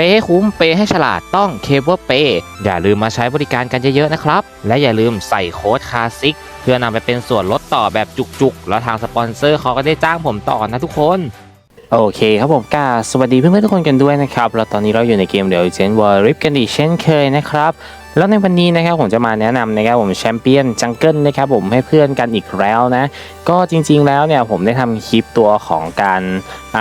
เปย์ให้คุ้มเปย์ให้ฉลาดต้องเคเบิลเปย์อย่าลืมมาใช้บริการกันเยอะๆนะครับ และอย่าลืมใส่โค้ดคลาสิกเพื่อนำไปเป็นส่วนลดต่อแบบจุกๆ แล้วทางสปอนเซอร์เขาก็ได้จ้างผมต่อนะทุกคนโอเคครับผมกาสวัสดีเพื่อนๆทุกคนกันด้วยนะครับ แล้วตอนนี้เราอยู่ในเกมเดี๋ยวเจนวอร์ริฟกันอีกเช่นเคยนะครับ แล้วในวันนี้นะครับผมจะมาแนะนำนะครับผมแชมเปี้ยนจังเกิลนะครับผมให้เพื่อนกันอีกแล้วนะ ก็จริงๆแล้วเนี่ยผมได้ทำคลิปตัวของการ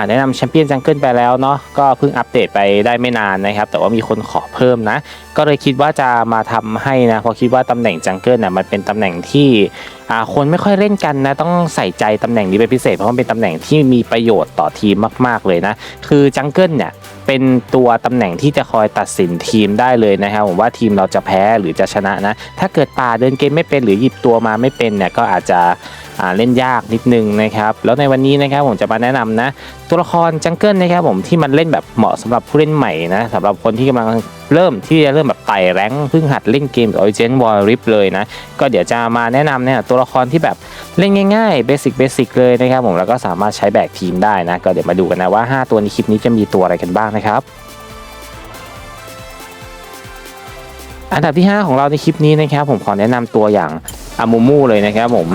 แนะนำแชมเปี้ยนจังเกิลไปแล้วเนาะก็เพิ่งอัปเดตไปได้ไม่นานนะครับ แต่ว่ามีคนขอเพิ่มนะ ก็เลยคิดว่าจะมาทำให้นะเพราะคิดว่าตำแหน่งจังเกิลน่ะมันเป็นตำแหน่งที่อาคนไม่ค่อยเล่นกันนะต้องใส่ใจตำแหน่งนี้เป็นพิเศษเพราะมันเป็นตำแหน่งที่มีประโยชน์ต่อทีมมาก ๆเลยนะคือจังเกิลเนี่ย เป็นตัวตำแหน่งที่จะคอยตัดสินทีมได้เลยนะครับผมว่าทีมเราจะแพ้หรือจะชนะนะ ถ้าเกิดป่าเดินเกมไม่เป็นหรือหยิบตัวมาไม่เป็นเนี่ยก็อาจจะเล่นยากนิดนึงนะครับ แล้วในวันนี้นะครับผมจะมาแนะนำนะตัวละครจังเกิลนะครับผมที่มันเล่นแบบเหมาะสำหรับผู้เล่นใหม่นะสำหรับคนที่กำลังเริ่มที่จะเริ่มแบบไต่แรงเพิ่งหัดเล่นเกม Origin War Rift เลยนะ ก็เดี๋ยวจะมาแนะนำเนี่ยตัวละครที่แบบเล่นง่ายๆเบสิกเบสิกเลยนะครับผมแล้วก็สามารถใช้แบกทีมได้นะ ก็เดี๋ยวมาดูกันนะว่า 5 ตัวในคลิปนี้จะมีตัวอะไรกันบ้างนะครับอันดับที่ 5 ของเราในคลิปนี้นะครับผมขอแนะนำตัวอย่าง อามูมูเลยนะครับผม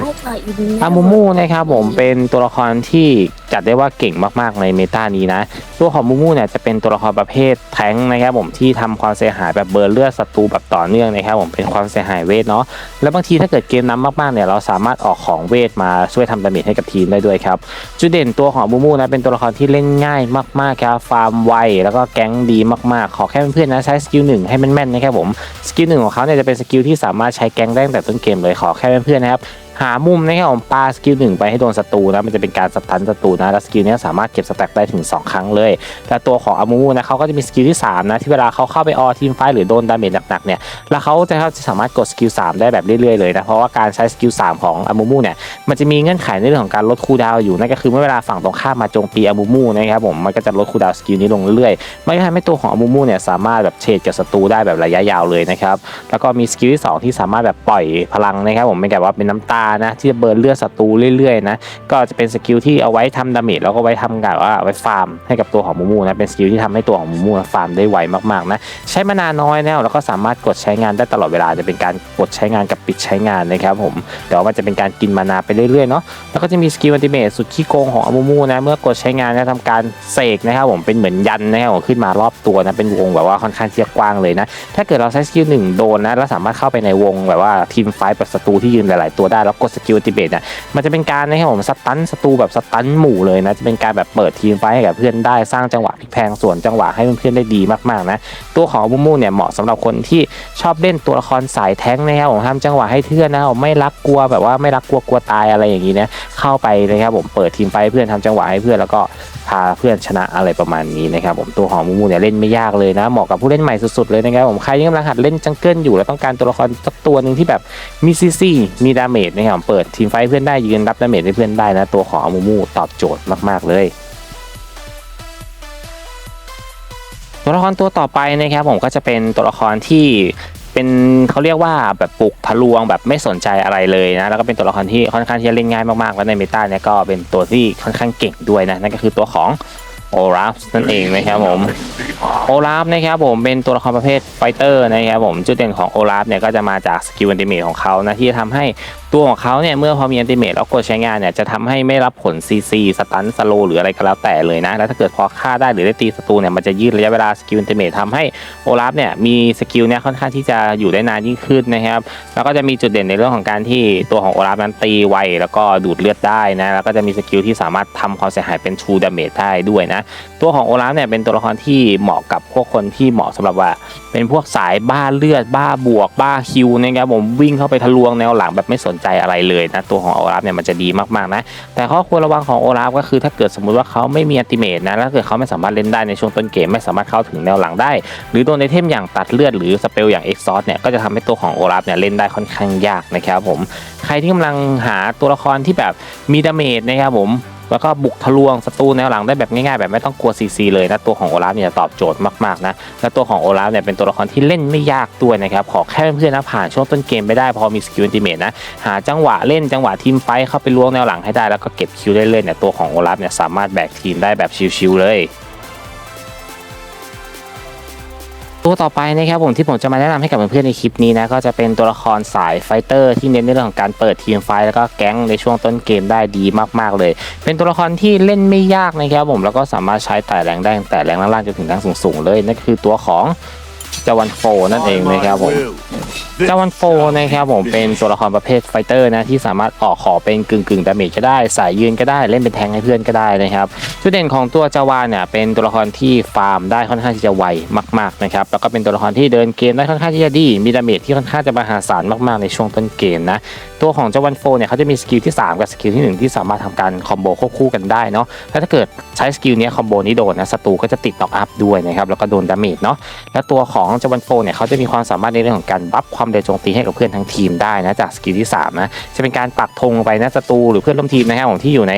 อามูมูนะครับผมเป็นตัวละครที่จัดได้ว่าเก่งมากๆในเมตานี้นะ ตัวของมูมูเนี่ยจะเป็นตัวละครประเภทแทงค์นะครับผมที่ทำความเสียหายแบบเบิร์นเลือดศัตรูแบบต่อเนื่องนะครับผมเป็นความเสียหายเวทเนาะแล้วบางทีถ้าเกิดเกมน้ำมากๆเนี่ยเราสามารถออกของเวทมาช่วยทำดาเมจให้กับทีมได้ด้วยครับจุดเด่นตัวของมูมูนะเป็นตัวละครที่เล่นง่ายมากๆครับฟาร์มไวแล้วก็แก๊งดีมากๆ ขอแค่เพื่อนๆนะใช้สกิลหนึ่งให้แม่นๆนะครับผมสกิลหนึ่งของเขาเนี่ยจะเป็นสกิลที่สามารถใช้แก๊งได้ตั้งแต่ต้นเกมเลยขอแค่เพื่อนๆนะครับ หามุมนะครับผมปาสกิลหนึ่งไปให้โดนศัตรูนะมันจะเป็นการสตันศัตรูนะแล้วสกิลนี้สามารถเก็บสแต็กได้ถึง 2 ครั้งเลยและตัวของอามูมูนะเขาก็จะมีสกิลที่3นะที่เวลาเขาเข้าไปออทีมไฟหรือโดนดาเมจหนักๆเนี่ยแล้วเขาจะสามารถกดสกิล3ได้แบบเรื่อยๆเลยนะเพราะว่าการใช้สกิล3ของอามูมูเนี่ยมันจะมีเงื่อนไขในเรื่องของการลดคูดาวอยู่นั่นก็คือเมื่อเวลาฝั่งตรงข้ามมาโจมตีอามูมูนะครับผมมันก็จะลดคูดาวสกิลนี้ลงเรื่อยๆไมันก็ทำให้ตัวของอามูมูเนี่ยสามารถแบบเฉดกับศัตรูได้แบบระยะยาวเลยนะครับแล้วก็มีสกิลที่สองที่สามารถแบบปล่อยพลังนะครับผมเป็นแบบว่าเป็นน้ำตานะที่จะเบิร์นเลือดศัตรูเรื่อยๆนะก็จะเป็นสกิลที่เอาไว้ทำดาเมจแล้วก็ไว้ทำแบบว่าไว้ฟาร์มให้กับตัวของมูมูนะเป็นสกิลที่ทำให้ตัวของมูมูฟาร์มได้ไวมากๆนะใช้มานานน้อยแล้วแล้วก็สามารถกดใช้งานได้ตลอดเวลาจะเป็นการกดใช้งานกับปิดใช้งานนะครับผมแต่ว่ามันจะเป็นการกินมานาไปเรื่อยๆเนาะแล้วก็จะมีสกิลอันติเมทสุดขี้โกงของอมูมูนะเมื่อกดใช้งานนะทำการเสกนะครับผมเป็นเหมือนยันนะครับผมขึ้นมารอบตัวนะเป็นวงแบบว่าค่อนข้างที่จะกว้างเลยนะถ้าเกิดเราใช้สกิลหนึ่งโดนนะแล้วสามารถเข้าไปในวงแบบว่าทีมไฟท์แบบศัตรูที่ยืนหลายๆตัวได้แล้วกดสกิลติเบตเนี่ยมันจะเป็นการนะครับผมสตันศัตรูแบบสตันหมู่เลยนะจะเป็นการแบบเปิดทีมไฟให้กับเพื่อนได้สร้างจังหวะพลิกแพงส่วนจังหวะให้เพื่อนๆได้ดีมากๆนะตัวของมูมูเนี่ยเหมาะสำหรับคนที่ชอบเล่นตัวละครสายแท้งนะครับผมทำจังหวะให้เพื่อนนะครับผมไม่รักกลัวแบบว่าไม่รักกลัวกลัวตายอะไรอย่างนี้นะเข้าไปนะครับผมเปิดทีมไฟให้เพื่อนทำจังหวะให้เพื่อนแล้วก็พาเพื่อนชนะอะไรประมาณนี้นะครับผมตัวของมูมูเนี่ยเล่นไม่ยากเลยนะเหมาะกับผู้เล่นใหม่สุดๆเลยนะครับผมใครที่กำลังหัดเล่นจังเกิลอยู่แล้วต้องการตัวละครสักตัวหนึ่งที่แบบมีซีซีมีดาเมจนะครับเปิดทีมไฟเพื่อนได้ยืนรับดาเมจให้เพื่อนได้นะ ตัวของมูมูตอบโจทย์มาก ๆ เลยตัวละครตัวต่อไปนะครับผมก็จะเป็นตัวละครที่เป็นเขาเรียกว่าแบบปลุกทะลวงแบบไม่สนใจอะไรเลยนะแล้วก็เป็นตัวละครที่ค่อนข้างที่จะเล่นง่ายมากๆแล้วในเมตาเนี่ยก็เป็นตัวที่ค่อนข้างเก่งด้วยนะนั่นก็คือตัวของโอราฟนั่นเองนะครับผมโอราฟนะครับผมเป็นตัวละครประเภทไฟเตอร์นะครับผมจุดเด่นของโอราฟเนี่ยก็จะมาจากสกิลอันติเมทของเขานะที่จะทำให้ ตัวของเขาเนี่ยเมื่อพอมีอันติเมทแล้วกดใช้งานเนี่ยจะทำให้ไม่รับผล CC สตันสโลหรืออะไรก็แล้วแต่เลยนะ แล้วถ้าเกิดพอฆ่าได้หรือได้ตีศัตรูเนี่ยมันจะยืดระยะเวลาสกิลอันติเมททำให้โอลาฟเนี่ยมีสกิลเนี่ยค่อนข้างที่จะอยู่ได้นานยิ่งขึ้นนะครับแล้วก็จะมีจุดเด่นในเรื่องของการที่ตัวของโอลาฟนั้นตีไวแล้วก็ดูดเลือดได้นะแล้วก็จะมีสกิลที่สามารถทำความเสียหายเป็นทูดาเมจได้ด้วยนะตัวของโอลาฟเนี่ยเป็นตัวละครที่เหมาะกับพวกคนที่เหมาะสำหรับว่า เป็นพวกสายบ้าเลือดบ้าบวกบ้าคิวนะครับผมวิ่งเข้าไปทะลวงแนวหลังแบบไม่สนใจอะไรเลยนะตัวของโอลาฟเนี่ยมันจะดีมากๆนะแต่ข้อควรระวังของโอลาฟก็คือถ้าเกิดสมมุติว่าเขาไม่มีอัติเมตนะแล้วถ้าเกิดเขาไม่สามารถเล่นได้ในช่วงต้นเกมไม่สามารถเข้าถึงแนวหลังได้ หรือโดนไอเทมอย่างตัดเลือดหรือสเปลอย่างเอ็กซอสเนี่ยก็จะทำให้ตัวของโอลาฟเนี่ยเล่นได้ค่อนข้างยากนะครับผมใครที่กำลังหาตัวละครที่แบบมีดาเมจนะครับผม แล้วก็บุกทะลวงศัตรูแนวหลังได้แบบง่ายๆ แบบไม่ต้องกลัวซีซีเลยนะตัวของโอลาฟเนี่ยตอบโจทย์มากๆนะและตัวของโอลาฟเนี่ยเป็นตัวละครที่เล่นไม่ยากด้วยนะครับขอแค่เพื่อนๆนะผ่านช่วงต้นเกมไปได้พอมีสกิลอินติเมตนะหาจังหวะเล่นจังหวะทีมไฟเข้าไปล้วงแนวหลังให้ได้แล้วก็เก็บคิวได้เลยเนี่ยตัวของโอลาฟเนี่ยสามารถแบกทีมได้แบบชิวๆเลย ตัวต่อไปนะครับผมที่ผมจะมาแนะนำให้กับเพื่อนๆในคลิปนี้นะก็จะเป็นตัวละครสายไฟเตอร์ที่เน้นในเรื่องของการเปิดทีมไฟแล้วก็แก๊งในช่วงต้นเกมได้ดีมากๆเลย เป็นตัวละครที่เล่นไม่ยากนะครับผมแล้วก็สามารถใช้ไต่แรงได้แต่แรงล่างๆจนถึงแรงสูงๆเลยนั่นคือตัวของ จาวันโฟนั่นเองนะครับผมเจ้าวันโฟนะครับผมเป็นตัวละครประเภทไฟเตอร์นะที่สามารถออกขอเป็นกึ่งกึ่งดาเมจก็ได้สายยืนก็ได้เล่นเป็นแทงค์ให้เพื่อนก็ได้นะครับจุดเด่นของตัวจาวานเนี่ยเป็นตัวละครที่ฟาร์มได้ค่อนข้างที่จะไวมากๆนะครับแล้วก็เป็นตัวละครที่เดินเกมได้ค่อนข้างที่จะดีมีดาเมจที่ค่อนข้างจะมหาศาลมากๆในช่วงต้นเกมนะตัวของเจ้าวันโฟเนี่ยเขาจะมีสกิลที่ 3 กับสกิลที่ 1 ที่สามารถทำการคอมโบควบคู่กันได้เนาะแล้วถ้าเกิดใช้สกิลเนี้ยคอมโบนี้โดนนะศัตรูก็จะติดน็อกอัพด้วยนะครับแล้วก็โดนดาเมจเนาะและตัวของจาวันโฟเนี่ยเขาจะมีความสามารถในเรื่องของการบัฟความเร็วโจมตีให้กับเพื่อนทั้งทีมได้นะจากสกิลที่3นะจะเป็นการปักธงไปนะศัตรูหรือเพื่อนร่วมทีมนะครับของที่อยู่ใน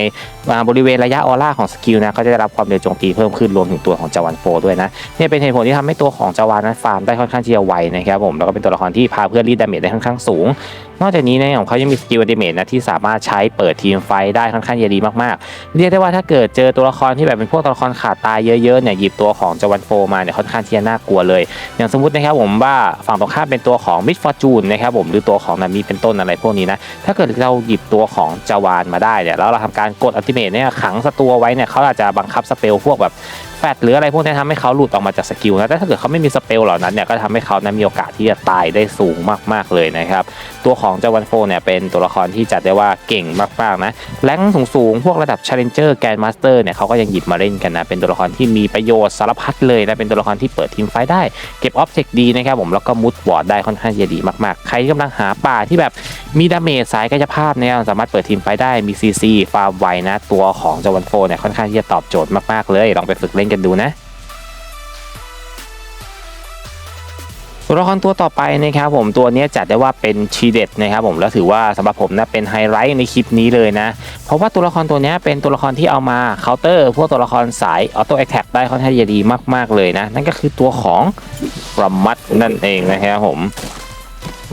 บริเวณระยะออร่าของสกิลนะเขาจะได้รับความเร็วโจมตีเพิ่มขึ้นรวมถึงตัวของจาวันโฟด้วยนะนี่เป็นเหตุผลที่ทำให้ตัวของจาวานนั้นฟาร์มได้ค่อนข้างที่จะไวนะครับผมแล้วก็เป็นตัวละครที่พาเพื่อนรีดดาเมจได้ค่อนข้างสูงนอกจากนี้ในของเขายังมีสกิลอัติเมทนะที่สามารถใช้เปิดทีมไฟได้ค่อนข้างจะดีมากๆ เรียกได้ว่าถ้าเกิดเจอตัวละครที่แบบเป็นพวกตัวละครขาดตายเยอะๆเนี่ยหยิบตัวของจวันโฟมาเนี่ยค่อนข้างที่จะน่ากลัวเลย อย่างสมมตินะครับผมว่าฝั่งตรงข้ามเป็นตัวของมิดฟอร์จูนนะครับผมหรือตัวของนามีเป็นต้นอะไรพวกนี้นะถ้าเกิดเราหยิบตัวของจวานมาได้เนี่ยแล้วเราทำการกดอัลติเมทเนี่ยขังศัตรูไว้เนี่ยเขาอาจจะบังคับสเปลพวกแบบ ฟดหรืออะไรพวกนี้ทำให้เขาหลุดออกมาจากสกิลนะแต่ถ้าเกิดเขาไม่มีสเปลเหล่านั้นเนี่ยก็ทำให้เขานั้นมีโอกาสที่จะตายได้สูงมากๆเลยนะครับตัวของเจาวันโฟเนี่ยเป็นตัวละครที่จัดได้ว่าเก่งมากๆนะแรงสูงๆพวกระดับ Challenger Grand Master เนี่ยเขาก็ยังหยิบมาเล่นกันนะเป็นตัวละครที่มีประโยชน์สารพัดเลยนะเป็นตัวละครที่เปิดทีมไฟได้เก็บออบเจกต์ดีนะครับผมแล้วก็มุดวอร์ดได้ค่อนข้างจะดีมากๆ ใครที่กำลังหาป่าที่แบบมีดาเมจสายกายภาพเนี่ยสามารถเปิดทีมไฟได้มี CC ฟาร์มไวนะตัวของจาวันโฟเนี่ยค่อนข้างที่จะตอบโจทย์มากๆเลยลองไปฝึกเล่นกันดูนะตัวละครตัวต่อไปนะครับผมตัวนี้จัดได้ว่าเป็นชีเด็ดนะครับผมแล้วถือว่าสำหรับผมนะเป็นไฮไลท์ในคลิปนี้เลยนะ เพราะว่าตัวละครตัวนี้เป็นตัวละครที่เอามาเคาน์เตอร์พวกตัวละครสายออโต้แอคแท็กได้ค่อนข้างจะดีมากๆเลยนะ นั่นก็คือตัวของรัมมัดนั่นเองนะครับผม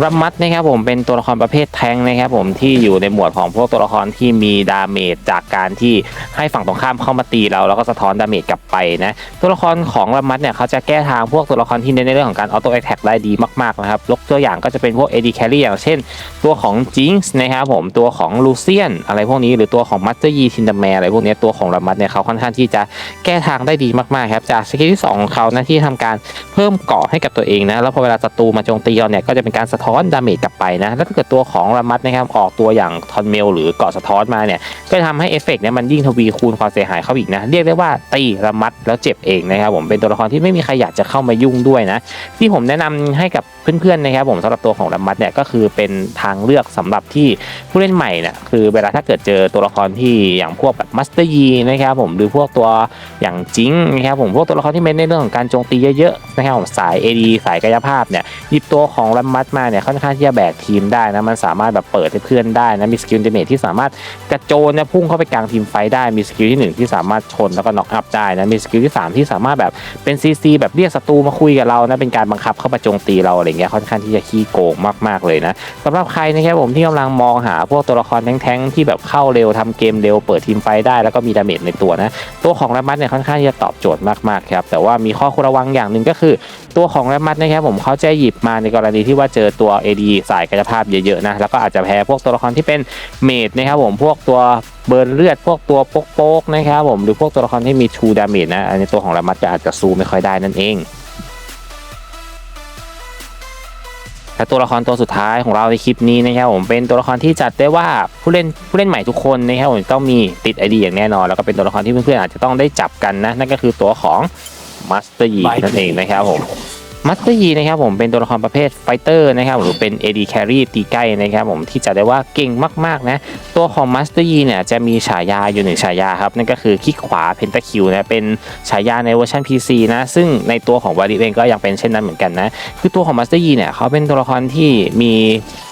รัมมัดนะครับผมเป็นตัวละครประเภทแทงนะครับผมที่อยู่ในหมวดของพวกตัวละครที่มีดาเมจจากการที่ให้ฝั่งตรงข้ามเข้ามาตีเราแล้วก็สะท้อนดาเมจกลับไปนะตัวละครของรัมมัดเนี่ยเขาจะแก้ทางพวกตัวละครที่เน้นในเรื่องของการออโต้แอ t แทกได้ดีมากๆนะครับยกตัวอย่างก็จะเป็นพวก AD Carry อย่างเช่น ตัวของจิงส์นะครับผมตัวของลูเซียนอะไรพวกนี้หรือตัวของมัตเตอร์ยีทินดาแมอะไรพวกนี้ตัวของรัมมัดเนี่ยเขาค่อนข้างที่จะแก้ทางได้ดีมากๆครับจากสกิลที่สองของเขานะที่ทำการเพิ่มเกาะให้กับตัวเองนะแล้วพอเวลาศัตรูมาโจมตีเราเนี่ยก็จะเป็นการสะท้อนดาเมจกลับไปนะ แล้วถ้าเกิดตัวของรามัดนะครับออกตัวอย่างทอนเมลหรือเกาะสะท้อนมาเนี่ย ก็จะทำให้เอฟเฟกต์เนี่ยมันยิ่งทวีคูณความเสียหายเข้าอีกนะ เรียกได้ว่าตีรามัดแล้วเจ็บเองนะครับผมเป็นตัวละครที่ไม่มีใครอยากจะเข้ามายุ่งด้วยนะ ที่ผมแนะนำให้กับเพื่อนๆนะครับผมสำหรับตัวของรามัดเนี่ยก็คือเป็นทางเลือกสำหรับที่ผู้เล่นใหม่เนี่ยคือเวลาถ้าเกิดเจอตัวละครที่อย่างพวกแบบมัสเตอร์ยีนะครับผมหรือพวกตัวอย่างจิงนะครับผมพวกตัวละครที่เน้นในเรื่องของการโจมตีเยอะๆนะครับผมสาย AD สายกายภาพเนี่ยหยิบตัวของรัมมัดมาเนี่ยค่อนข้างที่จะแบกทีมได้นะมันสามารถแบบเปิดให้เพื่อนได้นะมีสกิลเดเมจที่สามารถกระโจนเนี่ยพุ่งเข้าไปกลางทีมไฟได้มีสกิลที่หนึ่งที่สามารถชนแล้วก็น็อกอัพได้นะมีสกิลที่สามที่สามารถแบบเป็นซีซีแบบเรียกศัตรูมาคุยกับเรานะเป็นการบังคับเข้ามาโจมตีเราอะไรเงี้ยค่อนข้างที่จะขี้โกงมากๆเลยนะสำหรับใครนะครับผมที่กำลังมองหาพวกตัวละครแท้งๆที่แบบเข้าเร็วทำเกมเร็วเปิดทีมไฟได้แล้วก็มีดาเมจในตัวนะตัวของรัมมัดเนี่ยค่อนข้างจะตอบโจทย์มากๆครับแต่ว่ามีข้อควรระวังอย่างหนึ่งก็คือ ตัวของแรมัดนะครับผมเขาจะหยิบมาในกรณีที่ว่าเจอตัว AD สายกายภาพเยอะๆนะแล้วก็อาจจะแพ้พวกตัวละครที่เป็นเมดนะครับผมพวกตัวเบิร์นเลือดพวกตัวโป๊กๆนะครับผมหรือพวกตัวละครที่มีชูดาเมจนะอันนี้ตัวของรมมัดจะอาจจะสู้ไม่ค่อยได้นั่นเองและตัวละครตัวสุดท้ายของเราในคลิปนี้นะครับผมเป็นตัวละครที่จัดได้ว่าผู้เล่นผู้เล่นใหม่ทุกคนนะครับผมต้องมีติดไอดีอย่างแน่นอน แล้วก็เป็นตัวละครที่เพื่อนๆอาจจะต้องได้จับกันนะนั่นก็คือตัวของมาสเตอร์ยีนั่นเองนะครับผม มัตเตอร์ยีนะครับผมเป็นตัวละครประเภทไฟเตอร์นะครับหรือเป็น AD Carry ตีใกล้นะครับผมที่จะได้ว่าเก่งมากๆนะตัวของมัสเตอร์ยีเนี่ยจะมีฉายาอยู่หนึ่งฉายาครับนั่นก็คือคลิกขวาเพนตาคิวนะเป็นฉายาในเวอร์ชัน PC นะซึ่งในตัวของวาริเองก็ยังเป็นเช่นนั้นเหมือนกันนะคือตัวของมัสเตอร์ยีเนี่ยเขาเป็นตัวละครที่มี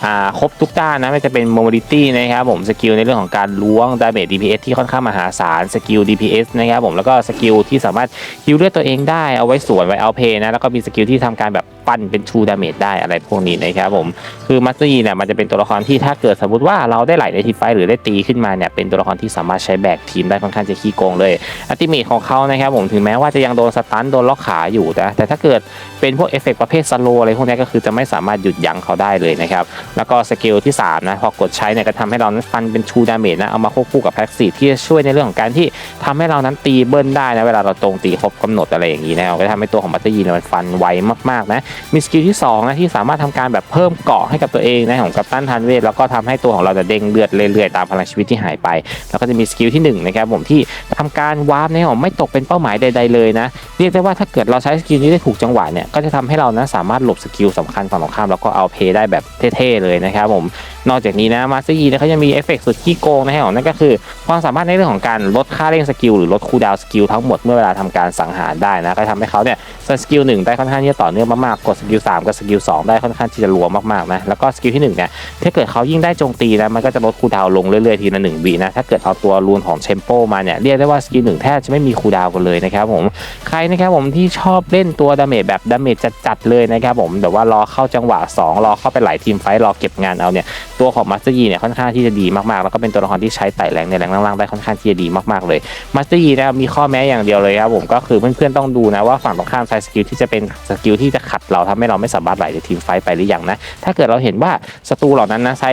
อ่าครบทุกด้านนะไม่ว่าจะเป็นโมบิลิตี้นะครับผมสกิลในเรื่องของการล้วงดาเมจ DPS ที่ค่อนข้างมหาศาลสกิล DPS นะครับผมแล้วก็สกิลที่สามารถฮิลเลือดตัวเองได้เอาไว้สวนไว้เอาเพนะแล้วก็มีสกิลที่ทำการแบบ ปั้นเป็น True Damage ได้อะไรพวกนี้นะครับผมคือมัสเตอร์ยีเนี่ยมันจะเป็นตัวละครที่ถ้าเกิดสมมติว่าเราได้ไหลในทีไฟหรือได้ตีขึ้นมาเนี่ยเป็นตัวละครที่สามารถใช้แบกทีมได้ค่อนข้างจะขี้โกงเลยอัติเมทของเขานะครับผมถึงแม้ว่าจะยังโดนสตันโดนล็อกขาอยู่นะแต่ถ้าเกิดเป็นพวกเอฟเฟกต์ประเภทสโลอะไรพวกนี้ก็คือจะไม่สามารถหยุดยั้งเขาได้เลยนะครับแล้วก็สกิลที่3นะพอกดใช้เนี่ยก็ทำให้เรานั้นฟันเป็นชูดาเมจนะเอามาควบคู่กับแพ็กซีที่จะช่วยในเรื่องของการที่ทำให้เรานั้นตีเบิ้ลได้นะเวลาเราตรงตีครบกำหนดอะไรอย่างนี้นะก็ทำให้ตัวของบัตตอร์ยีนมันฟันไวมากๆนะมีสกิลที่2นะที่สามารถทำการแบบเพิ่มเกาะให้กับตัวเองนะของกัปตันทันเวทแล้วก็ทำให้ตัวของเราจะเด้งเลือดเรื่อยๆตามพลังชีวิตที่หายไป แล้วก็จะมีสกิลที่หนึ่งนะครับผมที่ทำการวาร์ปนะครับผมไม่ตกเป็นเป้าหมายใด ๆเลยนะเรียกได้ว่าถ้าเกิดเราใช้สกิลนี้ได้ถูกจังหวะเนี่ยก็จะทำให้เรานะสามารถหลบสกิลสำคัญฝั่งตรงข้ามแล้วก็เอาเพย์ได้แบบเท่ๆเลยนะครับผม นอกจากนี้นะมาสเตอร์ยีนี่ยเขายังมีเอฟเฟกต์สุดขี้โกงนะครับผมนั่นก็คือ ความสามารถในเรื่องของการลดค่าเร่งสกิลหรือลดคูดาวสกิลทั้งหมดเมื่อเวลาทำการสังหารได้นะก็ทำให้เขาเนี่ยสกิลหนึ่งได้ค่อนข้างที่จะต่อเนื่องมากๆกดสกิลสามกับสกิลสองได้ค่อนข้างที่จะรัวมากๆนะแล้วก็สกิลที่หนึ่งเนี่ยถ้าเกิดเขายิ่งได้โจมตีนะมันก็จะลดคูดาวลงเรื่อยๆทีละหนึ่งวินะถ้าเกิดเอาตัวรูนของเชมโปมาเนี่ยเรียกได้ว่าสกิลหนึ่งแทบจะไม่มีคูดาวกันเลยนะครับผมใครนะครับผมที่ชอบเล่นตัวดาเมจแบบดาเมจจัดๆเลยนะครับผมแบบว่ารอเข้าจังหวะสองรอเข้าไปหลายทีมไฟท์รอเก็บงานเอาเนี่ยตัวของมาสเตอร์ยีเนี่ยค่อนข้างที่จะดีมากๆ แล้วก็เป็นตัวละครที่ใช้ไต่แรงในแรงล่างๆได้ค่อนข้างที่จะดีมากๆเลยมาสเตอร์ยีนะครับมีข้อแม้อย่างเดียวเลยครับผมก็คือเพื่อนๆต้องดูนะว่าฝั่งตรงข้ามใช้สกิลที่จะเป็นสกิลที่จะขัดเราทำให้เราไม่สามารถไหลในทีมไฟไปหรือยังนะถ้าเกิดเราเห็นว่าศัตรูเหล่านั้นนะใช้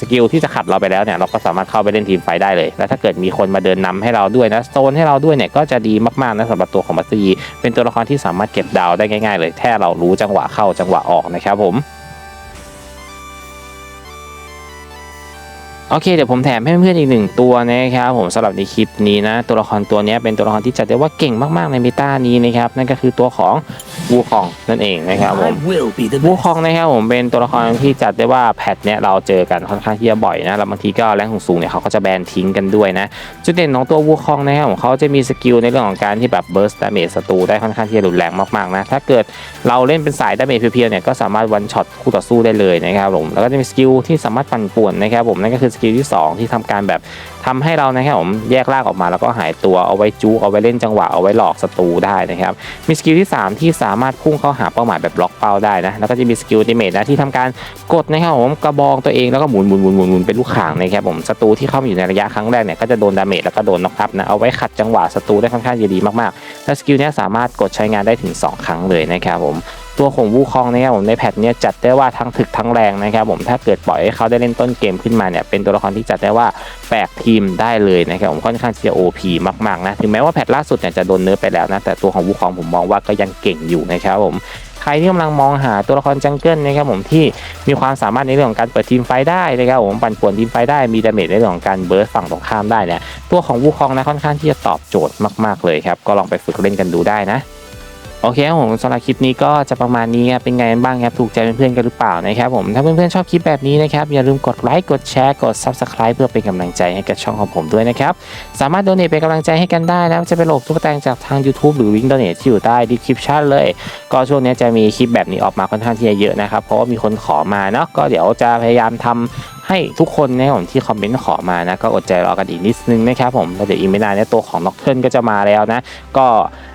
สกิลที่จะขัดเราไปแล้วเนี่ยเราก็สามารถเข้าไปเล่นทีมไฟได้เลย แล้วถ้าเกิดมีคนมาเดินนำให้เราด้วยนะโซนให้เราด้วยเนี่ยก็จะดีมากๆนะสำหรับตัวของมาสเตอร์ยีเป็นตัวละครที่สามารถเก็บดาวได้ง่ายๆ เลยแค่เรารู้จังหวะเข้าจังหวะออกนะครับผม โอเคเดี๋ยวผมแถมให้เพื่อนอีกหนึ่งตัวนะครับผมสำหรับในคลิปนี้นะ ตัวละครตัวนี้เป็นตัวละครที่จัดได้ว่าเก่งมากๆในเมตานี้นะครับนั่นก็คือตัวของ วูคองนั่นเองนะครับผม I will be the วูค best. องนะครับผมเป็นตัวละครที่จัดได้ว่าแพทเนี้ยเราเจอกันค่อนข้างที่จะบ่อยนะแล้วบางทีก็แรงสูงๆเนี่ยเขาก็จะแบนทิ้งกันด้วยนะจุดเด่นของตัววูคองนะครับผมเขาจะมีสกิลในเรื่องของการที่แบบเบิร์สดาเมจศัตรูได้ค่อนข้างที่จะรุนแรงมากๆนะถ้าเกิดเราเล่นเป็นสายดาเมจเพียวๆเนี่ยก็สามารถวันช็อตคู่ต่อสู้ได้เลยนะครับผมแล้วก็จะมีสกิลที่สามารถปั่นป่วนนะครับผมนั่นก็คือสกิลที่สองที่ทำการแบบ ทำให้เรานะครับผมแยกลางออกมาแล้วก็หายตัวเอาไว้จู๊เอาไว้เล่นจังหวะเอาไว้หลอกศัตรูได้นะครับมีสกิลที่ 3 ที่สามารถพุ่งเข้าหาเป้าหมายแบบล็อกเป้าได้นะแล้วก็จะมีสกิลดิเมทนะที่ทำการกดนะครับผมกระบองตัวเองแล้วก็หมุนหมุนหมุนหมุนหมุนเป็นลูกข่างนะครับผมศัตรูที่เข้ามาอยู่ในระยะครั้งแรกเนี่ยก็จะโดนดาเมจแล้วก็โดนน็อกอัพนะเอาไว้ขัดจังหวะศัตรูได้ค่อนข้างจะดีมากๆและสกิลนี้สามารถกดใช้งานได้ถึง 2 ครั้งเลยนะครับผม ตัวของวูคองนะครับผมในแพทเนี้ยจัดได้ว่าทั้งถึกทั้งแรงนะครับผมถ้าเกิดปล่อยให้เขาได้เล่นต้นเกมขึ้นมาเนี่ยเป็นตัวละครที่จัดได้ว่าแบกทีมได้เลยนะครับผมค่อนข้างที่จะ OP มากๆนะถึงแม้ว่าแพทล่าสุดเนี่ยจะโดนเนื้อไปแล้วนะแต่ตัวของวูคองผมมองว่าก็ยังเก่งอยู่นะครับผมใครที่กำลังมองหาตัวละครจังเกิลนะครับผมที่มีความสามารถในเรื่องของการเปิดทีมไฟได้นะครับผมปั่นป่วนทีมไฟได้มีดาเมจในเรื่องของการเบิร์สฝั่งตรงข้ามได้เนี่ยตัวของวูคองนะค่อนข้างที่จะตอบโจทย์มาก ๆเลยครับก็ลองไปฝึกเล่นกันดูได้นะ โอเคครับผมสำหรับคลิปนี้ก็จะประมาณนี้ครับเป็นไงกันบ้างครับถูกใจเพื่อนๆกันหรือเปล่านะครับผมถ้าเพื่อนๆชอบคลิปแบบนี้นะครับอย่าลืมกดไลค์กดแชร์กด Subscribe เพื่อเป็นกำลังใจให้กับช่องของผมด้วยนะครับสามารถโดเนทเป็นกำลังใจให้กันได้นะจะเป็นโหลดทุกแตงจากทาง YouTube หรือลิงก์โดเนทที่อยู่ใต้ดีคริปชันเลย ก็ช่วงนี้จะมีคลิปแบบนี้ออกมาค่อนข้างที่จะเยอะนะครับเพราะว่ามีคนขอมาเนาะก็เดี๋ยวจะพยายามทำ ให้ทุกคนนะครับผมที่คอมเมนต์ขอมานะก็อดใจรอกันอีกนิดนึงนะครับผมแล้วเดี๋ยวอีกไม่นานเนี่ยตัวของน็อกเทิร์นก็จะมาแล้วนะ ก็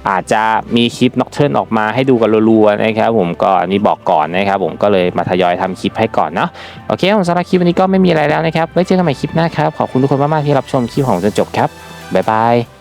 อาจจะมีคลิปน็อกเทิร์นออกมาให้ดูกันรัวๆนะครับผมก็อันนี้บอกก่อนนะครับผมก็เลยมาทยอยทำคลิปให้ก่อนเนาะโอเคผมสำหรับคลิปวันนี้ก็ไม่มีอะไรแล้วนะครับไว้เจอกันใหม่คลิปหน้าครับขอบคุณทุกคนมากๆที่รับชมคลิปของจนจบครับบ๊ายบาย